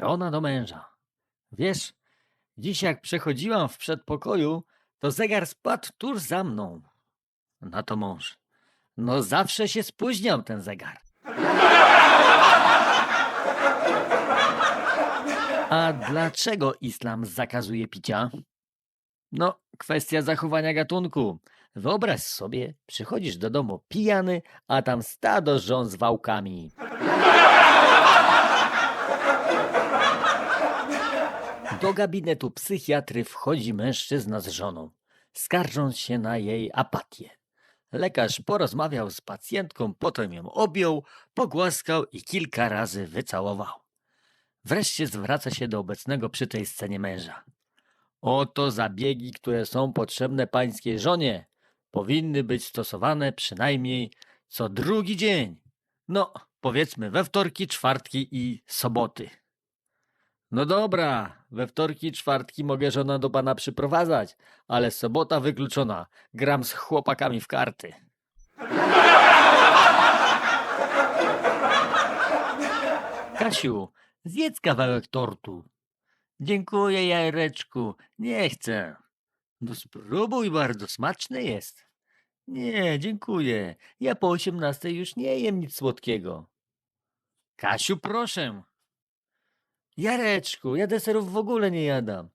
Żona do męża. Wiesz, dziś jak przechodziłam w przedpokoju, to zegar spadł tuż za mną. Na to mąż. No zawsze się spóźniał ten zegar. A dlaczego islam zakazuje picia? No, kwestia zachowania gatunku. Wyobraź sobie, przychodzisz do domu pijany, a tam stado żon z wałkami. Do gabinetu psychiatry wchodzi mężczyzna z żoną, skarżąc się na jej apatię. Lekarz porozmawiał z pacjentką, potem ją objął, pogłaskał i kilka razy wycałował. Wreszcie zwraca się do obecnego przy tej scenie męża. Oto zabiegi, które są potrzebne pańskiej żonie. Powinny być stosowane przynajmniej co drugi dzień. No, powiedzmy we wtorki, czwartki i soboty. No dobra, we wtorki, czwartki mogę żona do pana przyprowadzać, ale sobota wykluczona. Gram z chłopakami w karty. Kasiu, zjedz kawałek tortu. Dziękuję, Jareczku. Nie chcę. No spróbuj, bardzo smaczny jest. Nie, dziękuję. Ja po osiemnastej już nie jem nic słodkiego. Kasiu, proszę. Jareczku, ja deserów w ogóle nie jadam.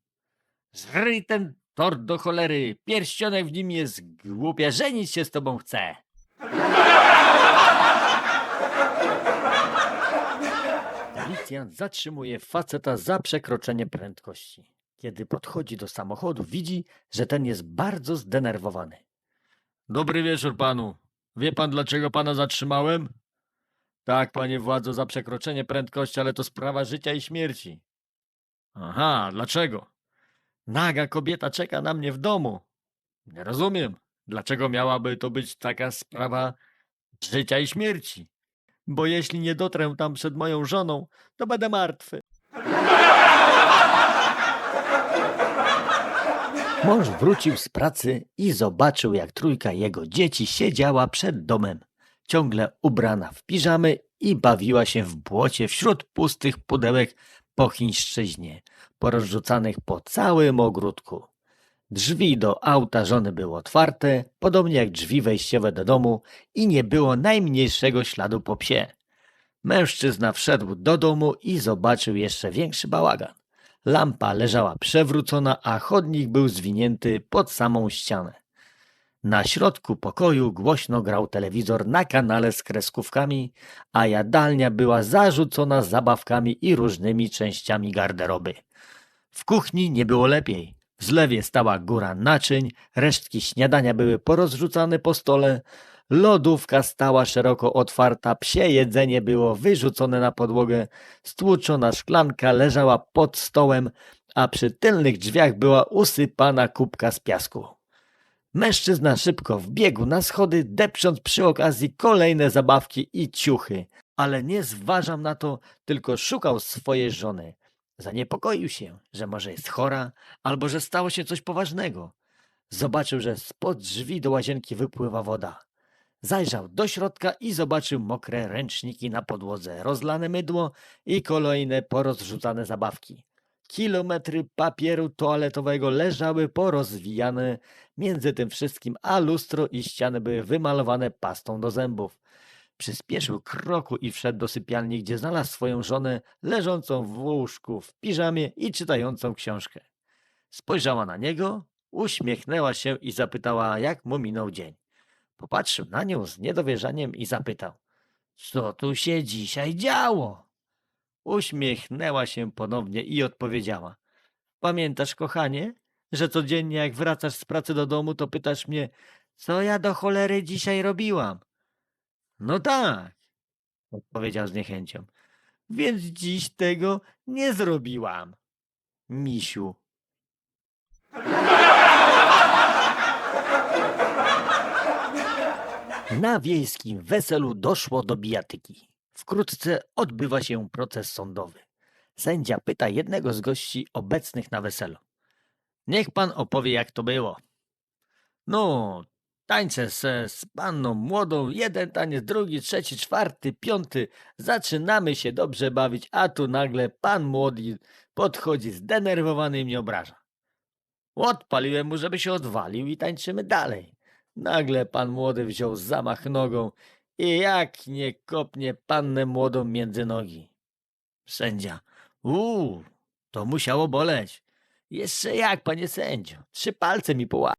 Żryj ten tort do cholery. Pierścionek w nim jest głupia. Żenić się z tobą chcę. Policjant zatrzymuje faceta za przekroczenie prędkości. Kiedy podchodzi do samochodu, widzi, że ten jest bardzo zdenerwowany. Dobry wieczór panu. Wie pan, dlaczego pana zatrzymałem? Tak, panie władzo, za przekroczenie prędkości, ale to sprawa życia i śmierci. Aha, dlaczego? Naga kobieta czeka na mnie w domu. Nie rozumiem. Dlaczego miałaby to być taka sprawa życia i śmierci? Bo jeśli nie dotrę tam przed moją żoną, to będę martwy. Mąż wrócił z pracy i zobaczył, jak trójka jego dzieci siedziała przed domem, ciągle ubrana w piżamy i bawiła się w błocie wśród pustych pudełek po chińszczyźnie, porozrzucanych po całym ogródku. Drzwi do auta żony były otwarte, podobnie jak drzwi wejściowe do domu i nie było najmniejszego śladu po psie. Mężczyzna wszedł do domu i zobaczył jeszcze większy bałagan. Lampa leżała przewrócona, a chodnik był zwinięty pod samą ścianę. Na środku pokoju głośno grał telewizor na kanale z kreskówkami, a jadalnia była zarzucona zabawkami i różnymi częściami garderoby. W kuchni nie było lepiej. W zlewie stała góra naczyń, resztki śniadania były porozrzucane po stole, lodówka stała szeroko otwarta, psie jedzenie było wyrzucone na podłogę, stłuczona szklanka leżała pod stołem, a przy tylnych drzwiach była usypana kubka z piasku. Mężczyzna szybko wbiegł na schody, depcząc przy okazji kolejne zabawki i ciuchy, ale nie zważam na to, tylko szukał swojej żony. Zaniepokoił się, że może jest chora, albo że stało się coś poważnego. Zobaczył, że spod drzwi do łazienki wypływa woda. Zajrzał do środka i zobaczył mokre ręczniki na podłodze, rozlane mydło i kolejne porozrzucane zabawki. Kilometry papieru toaletowego leżały porozwijane między tym wszystkim, a lustro i ściany były wymalowane pastą do zębów. Przyspieszył kroku i wszedł do sypialni, gdzie znalazł swoją żonę leżącą w łóżku w piżamie i czytającą książkę. Spojrzała na niego, uśmiechnęła się i zapytała, jak mu minął dzień. Popatrzył na nią z niedowierzaniem i zapytał, co tu się dzisiaj działo? Uśmiechnęła się ponownie i odpowiedziała, pamiętasz, kochanie, że codziennie jak wracasz z pracy do domu, to pytasz mnie, co ja do cholery dzisiaj robiłam? No tak, odpowiedział z niechęcią. Więc dziś tego nie zrobiłam. Misiu. Na wiejskim weselu doszło do bijatyki. Wkrótce odbywa się proces sądowy. Sędzia pyta jednego z gości obecnych na weselu. Niech pan opowie, jak to było. No, Tańczę se z panną młodą, jeden taniec, drugi, trzeci, czwarty, piąty. Zaczynamy się dobrze bawić, a tu nagle pan młody podchodzi zdenerwowany i mnie obraża. Odpaliłem mu, żeby się odwalił i tańczymy dalej. Nagle pan młody wziął zamach nogą i jak nie kopnie pannę młodą między nogi. Sędzia. Uuu, to musiało boleć. Jeszcze jak, panie sędzio. Trzy palce mi poła.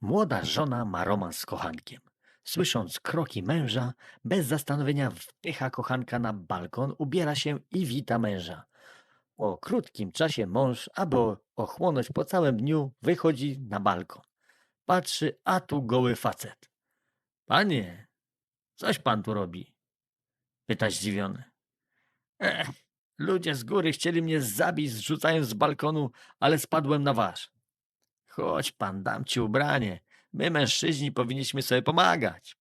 Młoda żona ma romans z kochankiem. Słysząc kroki męża, bez zastanowienia wpycha kochanka na balkon, ubiera się i wita męża. Po krótkim czasie mąż, aby ochłonąć po całym dniu, wychodzi na balkon. Patrzy, a tu goły facet. Panie, coś pan tu robi? Pyta zdziwiony. Ech, ludzie z góry chcieli mnie zabić, zrzucając z balkonu, ale spadłem na wasz. Chodź pan, dam ci ubranie. My mężczyźni powinniśmy sobie pomagać.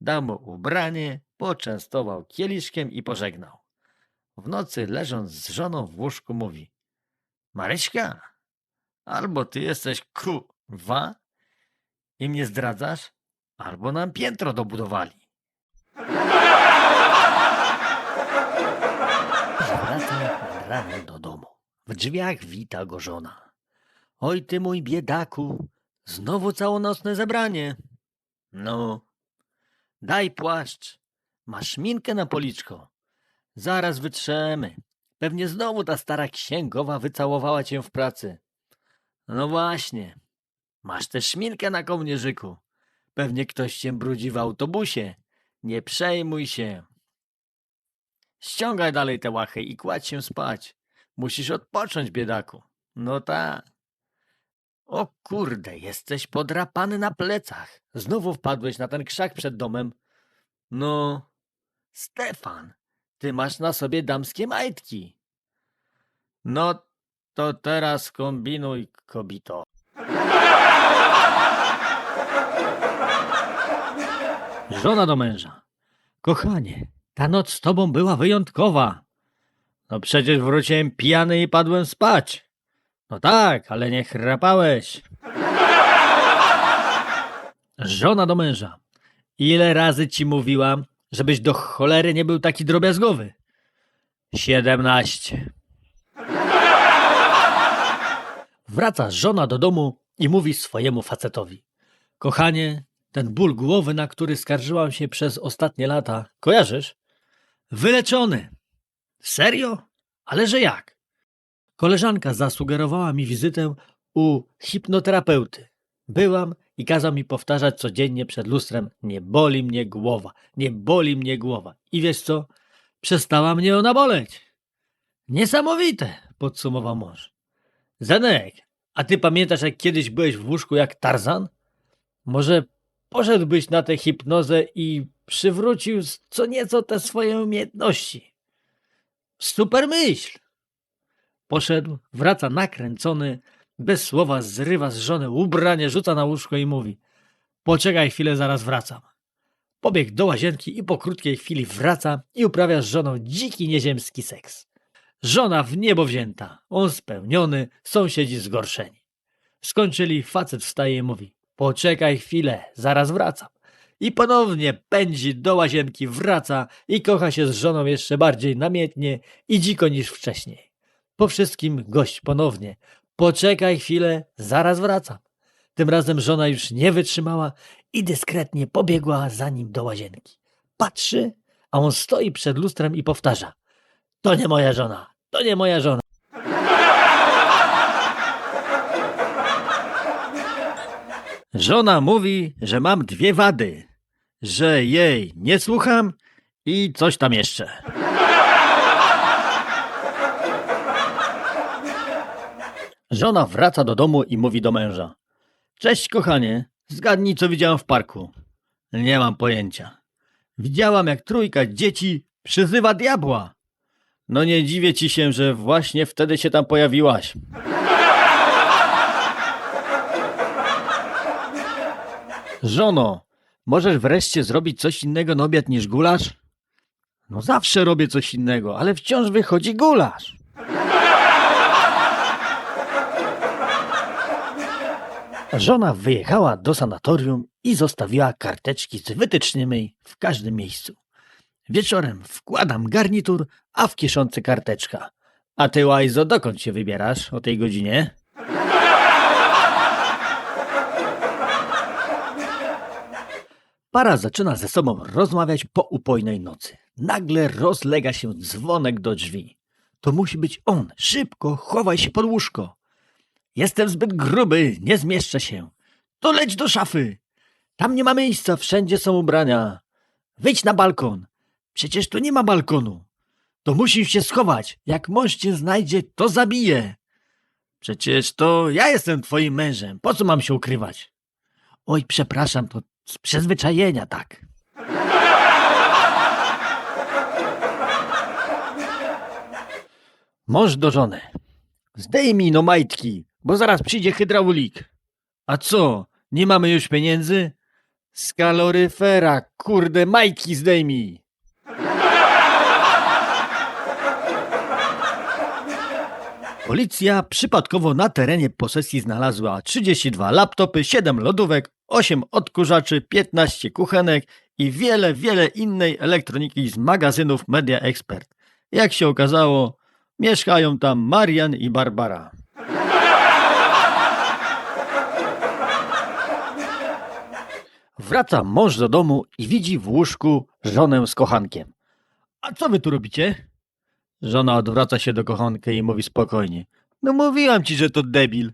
Dał mu ubranie, poczęstował kieliszkiem i pożegnał. W nocy leżąc z żoną w łóżku mówi Maryśka, albo ty jesteś kurwa i mnie zdradzasz, albo nam piętro dobudowali. Wraca ranem do domu. W drzwiach wita go żona. Oj ty mój biedaku, znowu całonocne zebranie. No, daj płaszcz, masz minkę na policzko. Zaraz wytrzemy. Pewnie znowu ta stara księgowa wycałowała cię w pracy. No właśnie, masz też szminkę na kołnierzyku. Pewnie ktoś cię brudzi w autobusie. Nie przejmuj się. Ściągaj dalej te łachy i kładź się spać. Musisz odpocząć, biedaku. No tak. O kurde, jesteś podrapany na plecach. Znowu wpadłeś na ten krzak przed domem. No, Stefan, ty masz na sobie damskie majtki. No, to teraz kombinuj, kobito. Żona do męża. Kochanie, ta noc z tobą była wyjątkowa. No przecież wróciłem pijany i padłem spać. No tak, ale nie chrapałeś. Żona do męża. Ile razy ci mówiłam, żebyś do cholery nie był taki drobiazgowy? Siedemnaście. Wraca żona do domu i mówi swojemu facetowi. Kochanie, ten ból głowy, na który skarżyłam się przez ostatnie lata, kojarzysz? Wyleczony. Serio? Ale że jak? Koleżanka zasugerowała mi wizytę u hipnoterapeuty. Byłam i kazał mi powtarzać codziennie przed lustrem: Nie boli mnie głowa, nie boli mnie głowa. I wiesz co? Przestała mnie ona boleć. Niesamowite, podsumował mąż. Zenek, a ty pamiętasz, jak kiedyś byłeś w łóżku jak Tarzan? Może poszedłbyś na tę hipnozę i przywrócił co nieco te swoje umiejętności? Super myśl! Poszedł, wraca nakręcony, bez słowa zrywa z żony ubranie, rzuca na łóżko i mówi Poczekaj chwilę, zaraz wracam. Pobiegł do łazienki i po krótkiej chwili wraca i uprawia z żoną dziki nieziemski seks. Żona w niebo wzięta, on spełniony, sąsiedzi zgorszeni. Skończyli, facet wstaje i mówi Poczekaj chwilę, zaraz wracam. I ponownie pędzi do łazienki, wraca i kocha się z żoną jeszcze bardziej namiętnie i dziko niż wcześniej. Po wszystkim gość ponownie. Poczekaj chwilę, zaraz wracam. Tym razem żona już nie wytrzymała i dyskretnie pobiegła za nim do łazienki. Patrzy, a on stoi przed lustrem i powtarza: To nie moja żona, to nie moja żona. Żona mówi, że mam dwie wady: że jej nie słucham i coś tam jeszcze. Żona wraca do domu i mówi do męża: Cześć, kochanie, zgadnij, co widziałam w parku. Nie mam pojęcia. Widziałam, jak trójka dzieci przyzywa diabła. No nie dziwię ci się, że właśnie wtedy się tam pojawiłaś. Żono, możesz wreszcie zrobić coś innego na obiad niż gulasz? No zawsze robię coś innego, ale wciąż wychodzi gulasz. Żona wyjechała do sanatorium i zostawiła karteczki z wytycznymi w każdym miejscu. Wieczorem wkładam garnitur, a w kieszonce karteczka. A ty, Łajzo, dokąd się wybierasz o tej godzinie? Para zaczyna ze sobą rozmawiać po upojnej nocy. Nagle rozlega się dzwonek do drzwi. To musi być on. Szybko, chowaj się pod łóżko. Jestem zbyt gruby, nie zmieszczę się. To leć do szafy. Tam nie ma miejsca, wszędzie są ubrania. Wyjdź na balkon. Przecież tu nie ma balkonu. To musisz się schować. Jak mąż cię znajdzie, to zabije. Przecież to ja jestem twoim mężem. Po co mam się ukrywać? Oj, przepraszam, to z przyzwyczajenia tak. Mąż do żony. Zdejmij no majtki, bo zaraz przyjdzie hydraulik. A co, nie mamy już pieniędzy? Z kaloryfera, kurde, majtki zdejmij. Policja przypadkowo na terenie posesji znalazła 32 laptopy, 7 lodówek, 8 odkurzaczy, 15 kuchenek i wiele, wiele innej elektroniki z magazynów Media Expert. Jak się okazało, mieszkają tam Marian i Barbara. Wraca mąż do domu i widzi w łóżku żonę z kochankiem. A co wy tu robicie? Żona odwraca się do kochanka i mówi spokojnie. No mówiłam ci, że to debil.